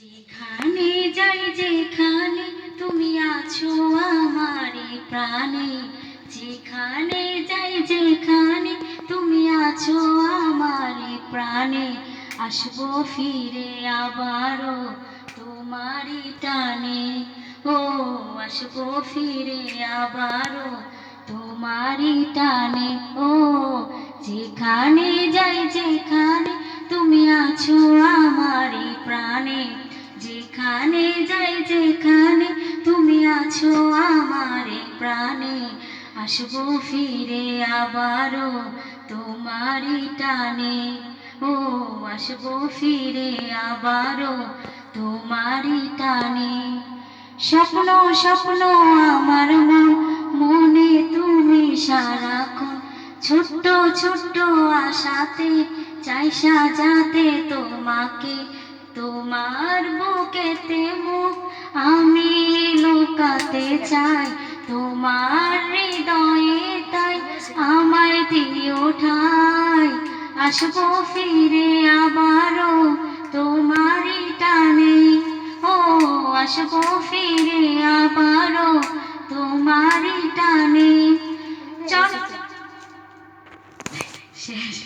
যেখানে যাই, যেখানে তুমি আছো আমারে প্রাণে। যেখানে যাই, যেখানে তুমি আছো আমারে প্রাণে। আসব ফিরে আবারও তোমারই টানে। ও, আসব ফিরে আবারও তোমারই টানে। ও, যেখানে যেখানে যাই, যেখানে তুমি আছো আমারে প্রাণে। আসব ফিরে আবারও তোমারই টানে। ও, আসব ফিরে আবারও তোমারই টানে। স্বপ্ন স্বপ্ন আমার মন, মনে তুমি সারাক্ষণ। ছোট্ট ছোট্ট আশাতে চাই সাজাতে তোমাকে। তোমার বুকেতে মুখ আমি লুকাতে চাই। তোমার হৃদয়ে তাই আমায় দিয়ে ওঠাই। আসব ফিরে আবারও তোমারই টানে। ও, আসব ফিরে আবারও তোমারই টানে। চল। শেষ।